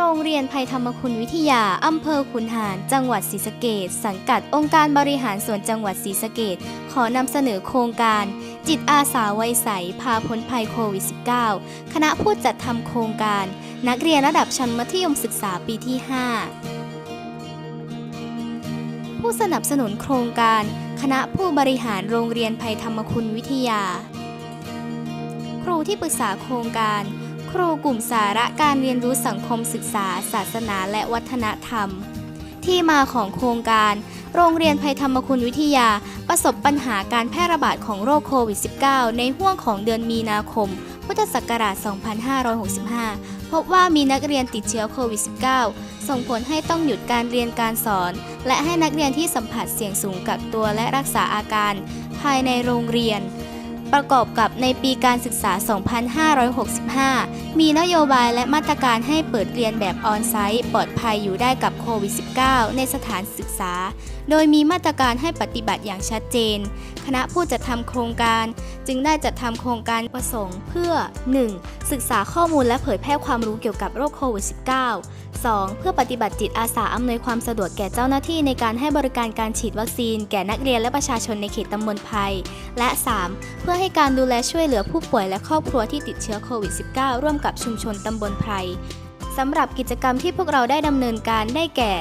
โรงเรียนภัยธรรมคุณวิทยา อำเภอขุนหาร จังหวัดศรีสะเกษสังกัดองค์การบริหารส่วนจังหวัดศรีสะเกษขอนำเสนอโครงการ จิตอาสาไวยใส พาพ้นภัยโควิด -19 คณะผู้จัดทำโครงการ นักเรียนระดับชั้นมัธยมศึกษาปีที่ 5 ผู้สนับสนุนโครงการ คณะผู้บริหารโรงเรียนภัยธรรมคุณวิทยา ครูที่ปรึกษาโครงการ รูกลุ่มสาระการเรียนรู้สังคมศึกษา ศาสนาและวัฒนธรรม ที่มาของโครงการ โรงเรียนภัยธรรมคุณวิทยา ประสบปัญหาการแพร่ระบาดของโรคโควิด -19 ในห่วงของเดือนมีนาคม พุทธศักราช 2565 พบว่ามีนักเรียนติดเชื้อโควิด -19 ส่งผลให้ต้องหยุดการเรียนการสอน และให้นักเรียนที่สัมผัสเสี่ยงสูงกักตัวและรักษาอาการ ภายในโรงเรียน ประกอบกับในปีการศึกษา 2565 มีนโยบายและมาตรการให้เปิดเรียนแบบออนไซต์ปลอดภัยอยู่ได้กับโควิด -19 ในสถานศึกษา โดยมีมาตรการให้ปฏิบัติอย่างชัดเจน คณะผู้จัดทำโครงการ จึงได้จัดทำโครงการประสงค์เพื่อ 1. ศึกษาข้อมูลและเผยแพร่ความรู้เกี่ยวกับโรคโควิด -19 2. เพื่อปฏิบัติจิตอาสาอำนวยความสะดวกแก่เจ้าหน้าที่ในการให้บริการการฉีดวัคซีน แก่นักเรียนและประชาชนในเขตตำบลภัย และ 3. เพื่อให้การดูแลช่วยเหลือผู้ป่วยและครอบครัวที่ติดเชื้อโควิด -19 ร่วมกับชุมชนตำบลไพรสำหรับกิจกรรมที่พวกเราได้ดำเนินการได้แก่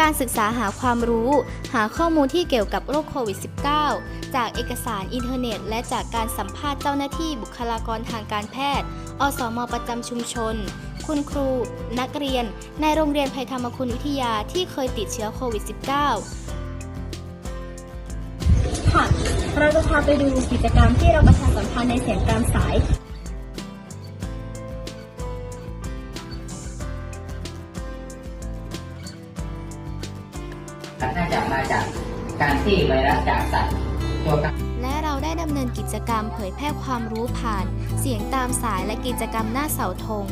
การศึกษาหาความรู้ หาข้อมูลที่เกี่ยวกับโรคโควิด -19 จากเอกสารอินเทอร์เน็ต และจากการสัมภาษณ์เจ้าหน้าที่บุคลากรทางการแพทย์ อสมประจำชุมชน คุณครู นักเรียน ในโรงเรียนภัยธรรมคุณวิทยาที่เคยติดเชื้อโควิด -19 ค่ะ เราจะพาไปดูกิจกรรมที่เราประชาสัมพันธ์ในเสียงตามสายน่าจะมาจากการที่ไวรัสจากสัตว์ตัวกล นินกิจกรรมเผยแพร่ความรู้ผ่าน เสียงตามสายและกิจกรรมหน้าเสาธง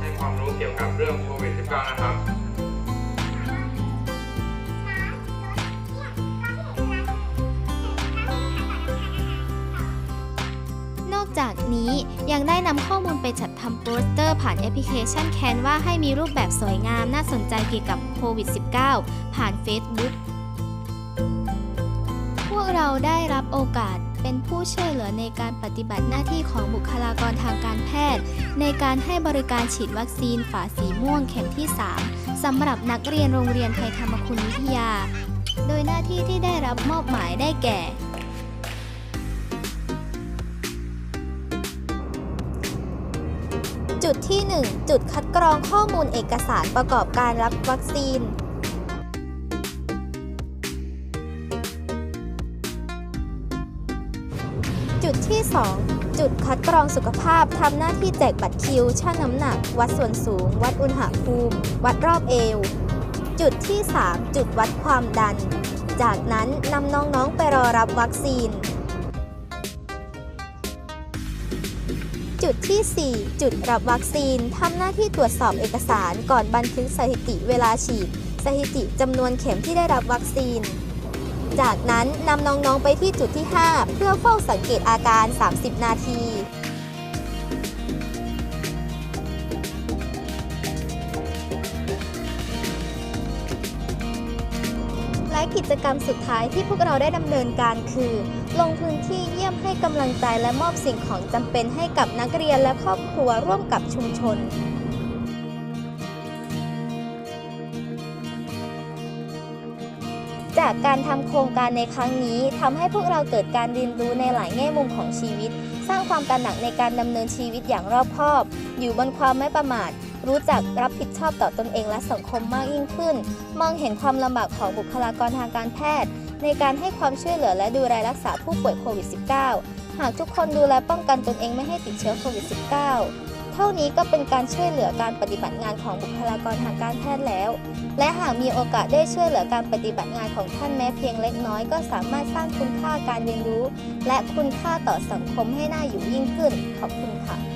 ให้ความรู้เกี่ยวกับเรื่องโควิด -19 นะครับ นี้ ยังได้นำข้อมูลไปจัดทำโปสเตอร์ผ่านแอปพลิเคชันแคนว่าให้มีรูปแบบสวยงามน่าสนใจเกี่ยวกับโควิด -19 ผ่าน Facebook พวกเราได้รับโอกาสเป็นผู้ช่วยเหลือในการปฏิบัติหน้าที่ของบุคลากรทางการแพทย์ ในการให้บริการฉีดวัคซีนฝาสีม่วงเข็มที่ 3 สำหรับนักเรียนโรงเรียนไทยธรรมคุณวิทยา โดยหน้าที่ที่ได้รับมอบหมายได้แก่ จุดที่ 1 จุดคัดกรองข้อมูลเอกสารประกอบการรับวัคซีน จุดที่ 2 จุดคัดกรองสุขภาพทำหน้าที่แจกบัตรคิว ชั่งน้ำหนัก วัดส่วนสูง วัดอุณหภูมิ วัดรอบเอว จุดที่ 3 จุดวัดความดัน จากนั้นนำน้องๆไปรอรับวัคซีน จุดที่ 4 จุดรับวัคซีนทำหน้าที่ตรวจสอบเอกสารก่อนบันทึกสถิติเวลาฉีด สถิติจำนวนเข็มที่ได้รับวัคซีน จากนั้นนำน้องๆไปที่จุดที่ 5 เพื่อเฝ้าสังเกตอาการ 30 นาที และกิจกรรมสุดท้ายที่พวกเราได้ดำเนินการคือ ลงพื้นที่เยี่ยมให้กำลังใจและมอบสิ่งของจำเป็นให้กับนักเรียนและครอบครัวร่วมกับชุมชนจากการทำโครงการในครั้งนี้ทำให้พวกเราเกิดการเรียนรู้ในหลายแง่มุมของชีวิต สร้างความตระหนักในการดำเนินชีวิตอย่างรอบคอบ อยู่บนความไม่ประมาท รู้จักรับผิดชอบต่อตนเองและสังคมมากยิ่งขึ้น มองเห็นความลำบากของบุคลากรทางการแพทย์ ในการให้ความช่วยเหลือและดูแลรักษาผู้ป่วยโควิด -19 หากทุกคนดูแลป้องกันตนเองไม่ให้ติดเชื้อโควิด -19 เท่านี้ก็เป็นการช่วยเหลือการปฏิบัติงานของบุคลากรทางการแพทย์แล้ว และหากมีโอกาสได้ช่วยเหลือการปฏิบัติงานของท่านแม้เพียงเล็กน้อย ก็สามารถสร้างคุณค่าการเรียนรู้ และคุณค่าต่อสังคมให้น่าอยู่ยิ่งขึ้น ขอบคุณค่ะ